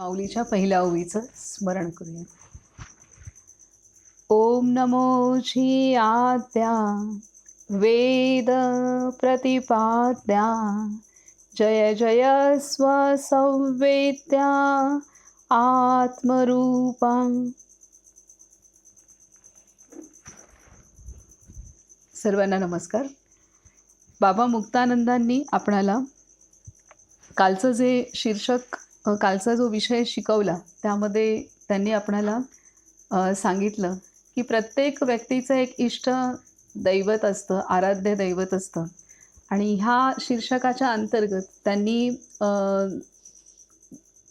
माऊलीच्या पहिल्या ओवीचं स्मरण करूया. ओम नमो झी आद्या वेद प्रतिपाद्या जय जय स्वसंवेद्या आत्मरूपा सर्वांना नमस्कार. बाबा मुक्तानंदांनी आपणाला कालचं जे शीर्षक कालचा जो विषय शिकवला त्यामध्ये त्यांनी आपणाला सांगितलं की प्रत्येक व्यक्तीचं एक इष्ट दैवत असतं आराध्य दैवत असतं. आणि ह्या शीर्षकाच्या अंतर्गत त्यांनी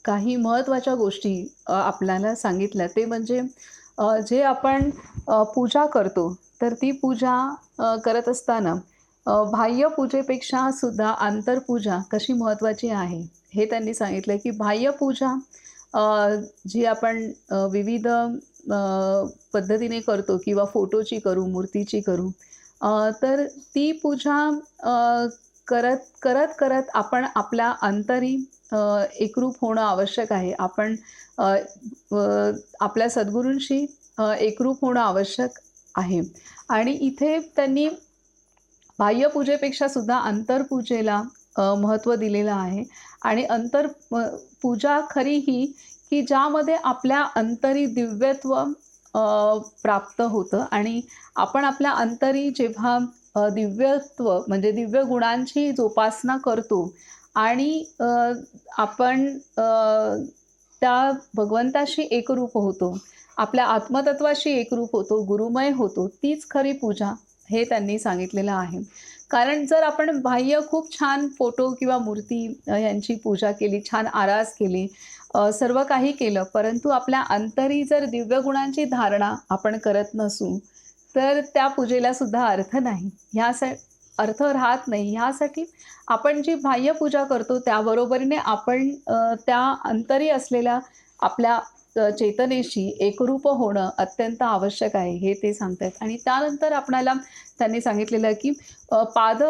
काही महत्त्वाच्या गोष्टी आपल्याला सांगितल्या. ते म्हणजे जे आपण पूजा करतो तर ती पूजा करत असताना बाह्य पूजेपेक्षा सुद्धा आंतरपूजा कशी महत्त्वाची आहे? हे त्यांनी सांगितलं की बाह्य पूजा जी आपण विविध पद्धतीने करतो किंवा फोटोची करू मूर्तीची करू तर ती पूजा करत करत करत आपण आपल्या अंतरी एकरूप होणं आवश्यक आहे. आपण आपल्या सद्गुरूंशी एकरूप होणं आवश्यक आहे. आणि इथे त्यांनी बाह्यपूजेपेक्षा सुद्धा अंतरपूजेला महत्त्व दिलेलं आहे. आणि अंतर पूजा खरी ही की ज्यामध्ये आपल्या अंतरी दिव्यत्व प्राप्त होतं. आणि आपण आपल्या अंतरी जेव्हा दिव्यत्व म्हणजे दिव्य गुणांची जोपासना करतो आणि आपण त्या भगवंताशी एकरूप होतो आपल्या आत्मतत्वाशी एकरूप होतो गुरुमय होतो तीच खरी पूजा. हे त्यांनी सांगितलेलं आहे. कारण जर आपण बाह्य खूप छान फोटो किंवा मूर्ती यांची पूजा केली छान आरास केली सर्व काही केलं परंतु आपल्या अंतरी जर दिव्य गुणांची धारणा आपण करत नसू तर त्या पूजेला सुद्धा अर्थ नाही. ह्यासा अर्थ राहत नाही. ह्यासाठी आपण जी बाह्य पूजा करतो त्याबरोबरीने आपण त्या अंतरी असलेल्या आपल्या चेतनेशी एकरूप होणं अत्यंत आवश्यक आहे हे ते सांगतात आणि त्यानंतर आपणाला त्यांनी सांगितलेलं की पाद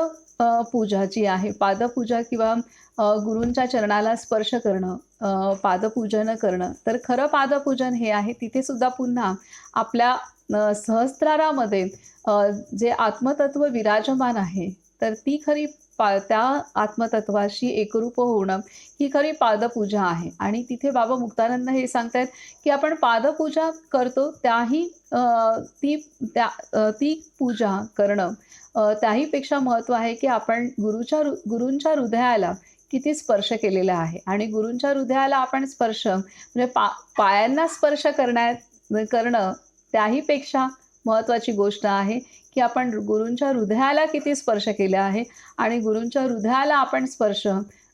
पूजा जी आहे पादपूजा किंवा गुरूंच्या चरणाला स्पर्श करणं पादपूजन करणं तर खरं पादपूजन हे आहे तिथे सुद्धा पुन्हा आपल्या सहस्रारामध्ये सहस्त्रारामध्ये जे आत्मतत्व विराजमान आहे तर ती खरी पा त्या आत्मतत्वाशी एकरूप होणं ही खरी पादपूजा आहे. आणि तिथे बाबा मुक्तानंद हे सांगतायत की आपण पादपूजा करतो त्याही ती त्या ती पूजा करणं त्याहीपेक्षा महत्त्व आहे की आपण गुरुच्या गुरूंच्या हृदयाला किती स्पर्श केलेला आहे. आणि गुरूंच्या हृदयाला आपण स्पर्श म्हणजे पा पायांना स्पर्श करण्यात करणं त्याहीपेक्षा महत्त्वाची गोष्ट आहे की आपण गुरूंच्या हृदयाला किती स्पर्श केला आहे आणि गुरूंच्या हृदयाला आपण स्पर्श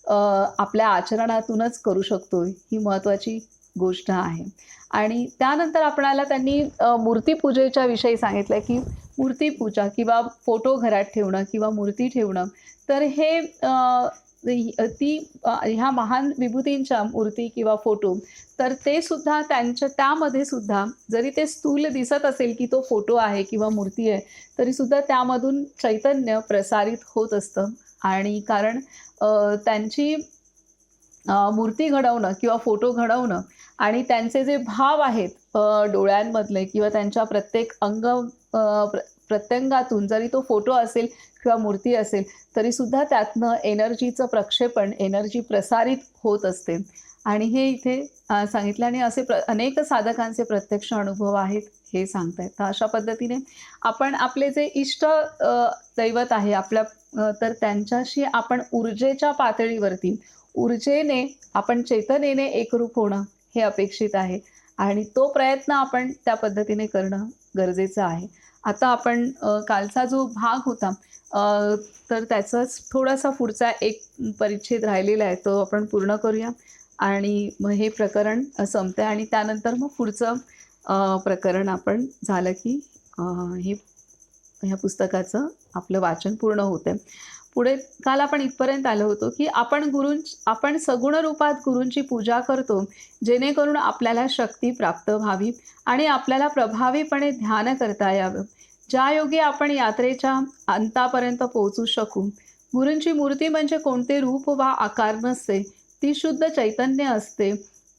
आपल्या आचरणातूनच करू शकतो ही महत्त्वाची गोष्ट आहे. आणि त्यानंतर आपणाला त्यांनी मूर्तीपूजेच्या विषयी सांगितलं की मूर्तीपूजा किंवा फोटो घरात ठेवणं किंवा मूर्ती ठेवणं तर हे ती ह्या महान विभूतींच्या मूर्ती किंवा फोटो तर ते सुद्धा त्यांच्या त्यामध्ये सुद्धा जरी ते स्थूल दिसत असेल की तो फोटो आहे किंवा मूर्ती आहे तरी सुद्धा त्यामधून चैतन्य प्रसारित होत असतं. आणि कारण त्यांची मूर्ती घडवणं किंवा फोटो घडवणं आणि त्यांचे जे भाव आहेत डोळ्यांमधले किंवा त्यांच्या प्रत्येक अंग प्र प्रत्यंगातून जरी तो फोटो असेल किंवा मूर्ती असेल तरीसुद्धा त्यातनं एनर्जीचं प्रक्षेपण एनर्जी प्रसारित होत असते. आणि हे इथे सांगितल्याने सांगितलं आणि असे प्र अनेक साधकांचे प्रत्यक्ष अनुभव आहेत हे सांगतायत. तर अशा पद्धतीने आपण आपले जे इष्ट दैवत आहे आपल्या तर त्यांच्याशी आपण ऊर्जेच्या पातळीवरती ऊर्जेने आपण चेतनेने एकरूप होणं हे अपेक्षित आहे. आणि तो प्रयत्न आपण त्या पद्धतीने करणं गरजेचं आहे. आता आपण कालचा जो भाग होता तर त्याचाच थोडासा पुढचा एक परिच्छेद राहिलेला आहे तो आपण पूर्ण करूया. आणि मग हे प्रकरण संपतं आणि त्यानंतर मग पुढचं प्रकरण आपण झालं की हे ह्या पुस्तकाचं आपलं वाचन पूर्ण होतं पुढे काल आपण इथपर्यंत आलो होतो की आपण गुरूं आपण सगुण रूपात गुरूंची पूजा करतो जेणेकरून आपल्याला शक्ती प्राप्त व्हावी आणि आपल्याला प्रभावीपणे ध्यान करता यावं. ज्यायोगी आपण यात्रेच्या अंतापर्यंत पोहोचू शकू. गुरूंची मूर्ती म्हणजे कोणते रूप वा आकार नसते ती शुद्ध चैतन्य असते.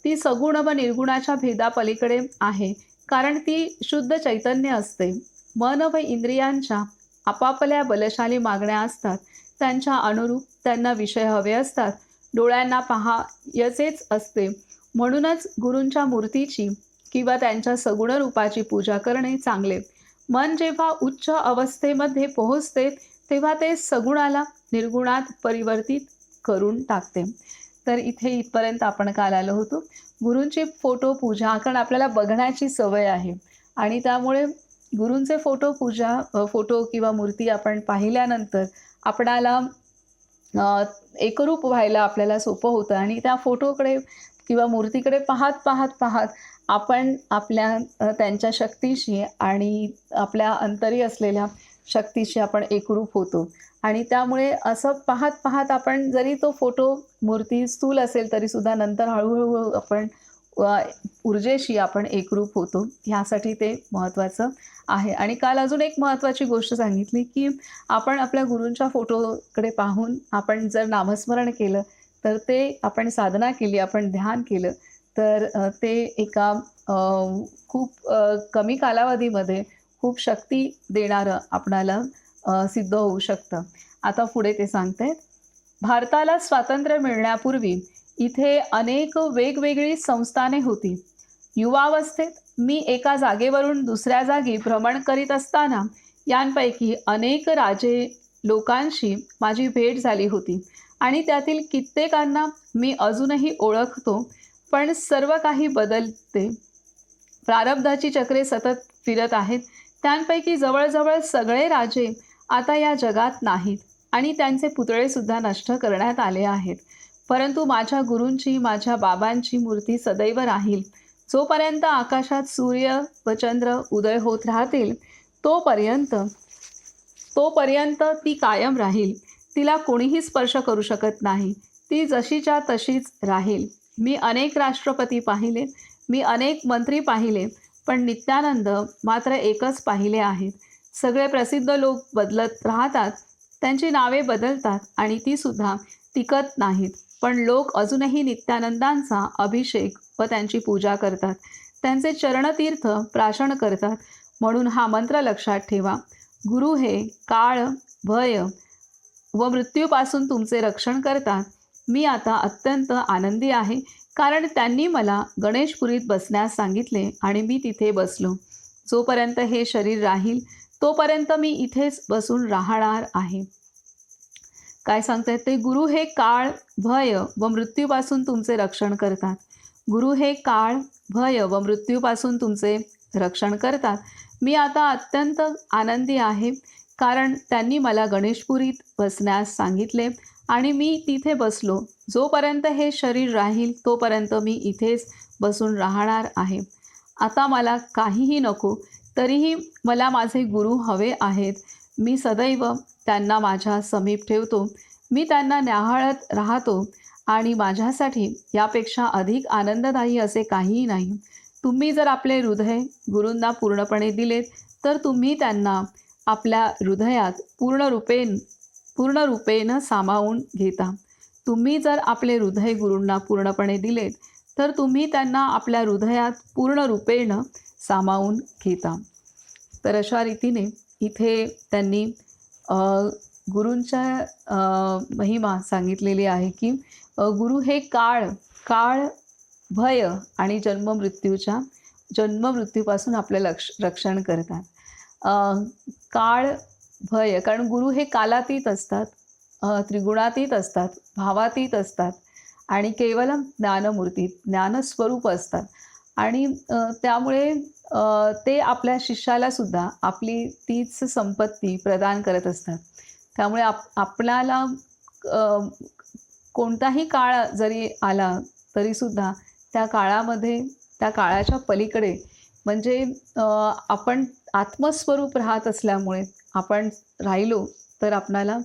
ती सगुण व निर्गुणाच्या भेदापलीकडे आहे कारण ती शुद्ध चैतन्य असते. मन व इंद्रियांच्या आपापल्या बलशाली मागण्या असतात. त्यांच्या अनुरूप त्यांना विषय हवे असतात. डोळ्यांना पहायचेच असते. म्हणूनच गुरूंच्या मूर्तीची किंवा त्यांच्या सगुण रूपाची पूजा करणे चांगले. मन जेव्हा उच्च अवस्थेमध्ये पोहोचते तेव्हा ते सगुणाला निर्गुणात परिवर्तित करून टाकते. तर इथे इथपर्यंत आपण काल आलो होतो. गुरूंची फोटो पूजा कारण आपल्याला बघण्याची सवय आहे. आणि त्यामुळे गुरूंचे फोटो पूजा फोटो किंवा मूर्ती आपण पाहिल्यानंतर आपणाला एकरूप व्हायला आपल्याला सोपं होतं. आणि त्या फोटोकडे किंवा मूर्तीकडे पाहत पाहत पाहत आपण आपल्या त्यांच्या शक्तीशी आणि आपल्या अंतरी असलेल्या शक्तीशी आपण एकरूप होतो. आणि त्यामुळे असं पाहत पाहत आपण जरी तो फोटो मूर्ती स्थूल असेल तरीसुद्धा नंतर हळूहळू आपण ऊर्जेशी आपण एकरूप होतो. ह्यासाठी ते महत्त्वाचं आहे. आणि काल अजून एक महत्त्वाची गोष्ट सांगितली की आपण आपल्या गुरूंच्या फोटोकडे पाहून आपण जर नामस्मरण केलं तर ते आपण साधना केली आपण ध्यान केलं तर ते एका खूप कमी कालावधीमध्ये खूप शक्ती देणारं आपणाला सिद्ध होऊ शकतं. आता पुढे ते सांगतायत भारताला स्वातंत्र्य मिळण्यापूर्वी इथे अनेक वेगवेगळी संस्थाने होती. युवावस्थेत मी एका जागेवरून दुसऱ्या जागी भ्रमण करीत असताना यांपैकी अनेक राजे लोकांशी माझी भेट झाली होती. आणि त्यातील कित्येकांना मी अजूनही ओळखतो पण सर्व काही बदलते. प्रारब्धाची चक्रे सतत फिरत आहेत. त्यांपैकी जवळजवळ सगळे राजे आता या जगात नाहीत आणि त्यांचे पुतळेसुद्धा नष्ट करण्यात आले आहेत. परंतु माझ्या गुरूंची माझ्या बाबांची मूर्ती सदैव राहील. जोपर्यंत आकाशात सूर्य व चंद्र उदय होत राहतील तोपर्यंत तोपर्यंत ती कायम राहील. तिला कोणीही स्पर्श करू शकत नाही. ती जशीच्या तशीच राहील. मी अनेक राष्ट्रपती पाहिले मी अनेक मंत्री पाहिले पण नित्यानंद मात्र एकच पाहिले आहेत. सगळे प्रसिद्ध लोक बदलत राहतात त्यांची नावे बदलतात आणि ती सुद्धा टिकत नाहीत. पण लोक अजूनही नित्यानंदांचा अभिषेक व त्यांची पूजा करतात. त्यांचे चरणतीर्थ प्राशन करतात. म्हणून हा मंत्र लक्षात ठेवा. गुरु हे काळ भय व मृत्यूपासून तुमचे रक्षण करतात. मी आता अत्यंत आनंदी आहे कारण त्यांनी मला गणेशपुरीत बसण्यास सांगितले आणि मी तिथे बसलो. जोपर्यंत हे शरीर राहील तोपर्यंत मी इथेच बसून राहणार आहे. काय सांगतायत ते? गुरु हे काळ भय व मृत्यूपासून तुमचे रक्षण करतात. गुरु हे काळ भय व मृत्यूपासून तुमचे रक्षण करतात. मी आता अत्यंत आनंदी आहे कारण त्यांनी मला गणेशपुरीत बसण्यास सांगितले आणि मी तिथे बसलो. जोपर्यंत हे शरीर राहील तोपर्यंत मी इथेच बसून राहणार आहे. आता मला काहीही नको तरीही मला माझे गुरु हवे आहेत. मी सदैव त्यांना माझ्या समीप ठेवतो. मी त्यांना न्याहाळत राहतो आणि माझ्यासाठी यापेक्षा अधिक आनंददायी असे काहीही नाही. तुम्ही जर आपले हृदय गुरूंना पूर्णपणे दिलेत तर तुम्ही त्यांना आपल्या हृदयात पूर्ण रूपेन पूर्ण रूपेनं सामावून घेता. तुम्ही जर आपले हृदय गुरूंना पूर्णपणे दिलेत तर तुम्ही त्यांना आपल्या हृदयात पूर्ण रूपेनं सामावून घेता. तर अशा रीतीने इथे त्यांनी गुरूंच्या महिमा सांगितलेली आहे की गुरु हे काळ काळ भय आणि जन्ममृत्यूच्या जन्ममृत्यूपासून आपलं लक्ष रक्षण करतात. काळ भय कारण गुरु हे कालातीत असतात त्रिगुणातीत असतात भावातीत असतात आणि केवलम ज्ञानमूर्ती ज्ञानस्वरूप असतात. आणि त्यामुळे ते आपल्या शिष्याला सुद्धा आपली तीच संपत्ती प्रदान करत असतात. त्यामुळे आप आपल्याला कोणताही काळ जरी आला तरीसुद्धा त्या काळामध्ये त्या काळाच्या पलीकडे म्हणजे आपण आत्मस्वरूप राहत असल्यामुळे आपण राहिलो तर आपणाला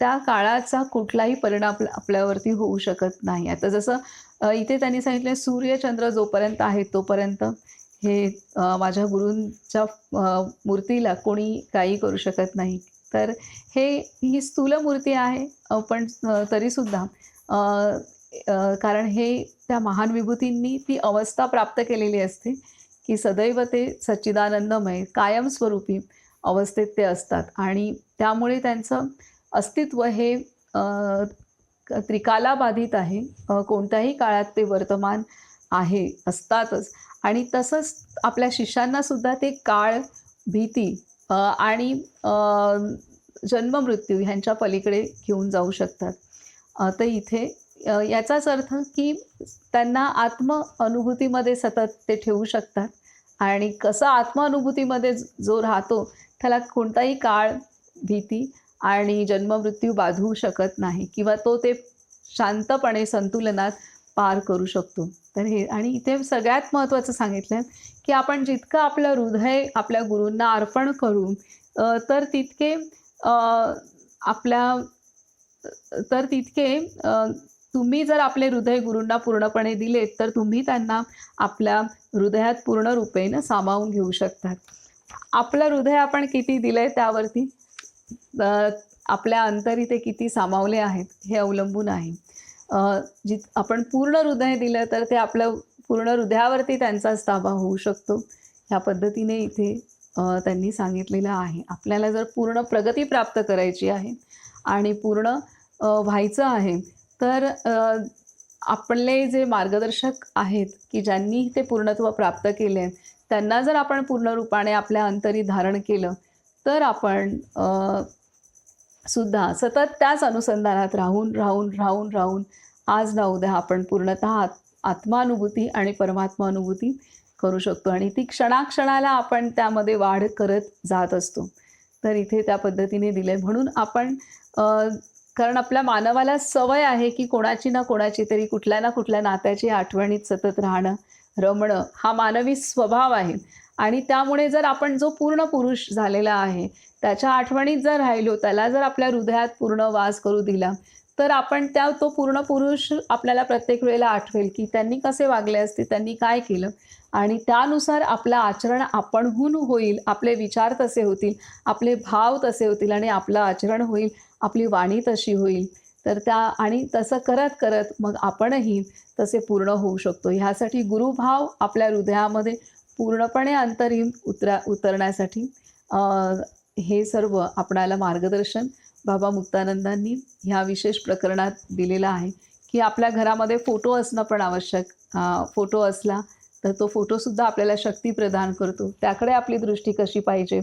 त्या काळाचा कुठलाही परिणाम आपल्या आपल्यावरती होऊ शकत नाही. आता जसं इथे त्यांनी सांगितलं सूर्यचंद्र जोपर्यंत आहे तोपर्यंत हे माझ्या गुरूंच्या मूर्तीला कोणी काही करू शकत नाही. तर हे ही स्थूल मूर्ती आहे पण तरीसुद्धा कारण हे त्या महान विभूतींनी ती अवस्था प्राप्त केलेली असते की सदैव ते सच्चिदानंदमय कायमस्वरूपी अवस्थेत ते असतात. आणि त्यामुळे त्यांचं अस्तित्व हे त्रिकालाबाधित आहे. कोणत्याही काळात ते वर्तमान आहे असतातच. आणि तसंच आपल्या शिष्यांना सुद्धा ते काळ भीती आणि जन्ममृत्यू ह्यांच्या पलीकडे घेऊन जाऊ शकतात. तर इथे याचाच अर्थ की त्यांना आत्म अनुभूतीमध्ये सतत ते ठेवू शकतात. आणि कसं आत्म अनुभूतीमध्ये जो राहतो त्याला कोणताही काळ भीती आणि जन्ममृत्यू बाधू शकत नाही किंवा तो ते शांतपणे संतुलनात पार करू शकतो. तर हे आणि इथे सगळ्यात महत्त्वाचं सांगितलं आहे की आपण जितकं आपलं हृदय आपल्या गुरूंना अर्पण करू तर तितके आपल्या तर तितके तुम्ही जर आपले हृदय गुरूंना पूर्णपणे दिलेत तर तुम्ही त्यांना आपल्या हृदयात पूर्ण रूपेनं सामावून घेऊ शकतात. आपलं हृदय आपण किती दिलंय त्यावरती आपल्या अंतरी ते किती सामावले आहेत हे अवलंबून आहे. जित आपण पूर्ण हृदय दिलं तर ते आपलं पूर्ण हृदयावरती त्यांचाच ताबा होऊ शकतो. ह्या पद्धतीने इथे त्यांनी सांगितलेलं आहे. आपल्याला जर पूर्ण प्रगती प्राप्त करायची आहे आणि पूर्ण व्हायचं आहे तर आपले जे मार्गदर्शक आहेत की ज्यांनी ते पूर्णत्व प्राप्त केले त्यांना जर आपण पूर्ण रूपाने आपल्या अंतरी धारण केलं तर आपण सुद्धा सतत त्याच अनुसंधानात राहून राहून राहून राहून आज ना उद्या आपण पूर्णतः आत्मानुभूती आणि परमात्मानुभूती करू शकतो. आणि ती क्षणाक्षणाला आपण त्यामध्ये वाढ करत जात असतो. तर इथे त्या पद्धतीने दिले म्हणून आपण कारण आपल्या मानवाला सवय आहे की कोणाची ना कोणाची तरी कुठल्या ना कुठल्या नात्याची आठवणीत सतत राहणं रमणं हा मानवी स्वभाव आहे. आणि त्यामुळे जर आपण जो पूर्ण पुरुष झालेला आहे त्याच्या आठवणीत जर राहिलो त्याला जर आपल्या हृदयात पूर्ण वास करू दिला तर आपण त्या तो पूर्ण पुरुष आपल्याला प्रत्येक वेळेला आठवेल की त्यांनी कसे वागले असते त्यांनी काय केलं. आणि त्यानुसार आपलं आचरण आपणहून होईल आपले विचार तसे होतील आपले भाव तसे होतील आणि आपलं आचरण होईल आपली वाणी तशी होईल. तर त्या आणि तसं करत करत मग आपणही तसे पूर्ण होऊ शकतो. ह्यासाठी गुरुभाव आपल्या हृदयामध्ये पूर्णपणे अंतरहीन उतरा उतरण्यासाठी हे सर्व आपणाला मार्गदर्शन बाबा मुक्तानंदांनी ह्या विशेष प्रकरणात दिलेलं आहे की आपल्या घरामध्ये फोटो असणं पण आवश्यक. फोटो असला तर तो फोटोसुद्धा आपल्याला शक्ती प्रदान करतो. त्याकडे आपली दृष्टी कशी पाहिजे?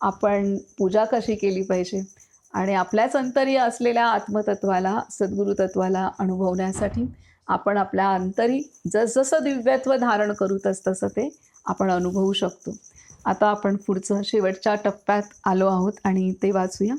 आपण पूजा कशी केली पाहिजे? आणि आपल्याच अंतरी असलेल्या आत्मतत्वाला सद्गुरुतत्वाला अनुभवण्यासाठी आपण आपल्या अंतरी जसजसं दिव्यत्व धारण करू तसतसं ते आपण अनुभवू शकतो. आता आपण पुढचं शेवटच्या टप्प्यात आलो आहोत आणि ते वाचूया.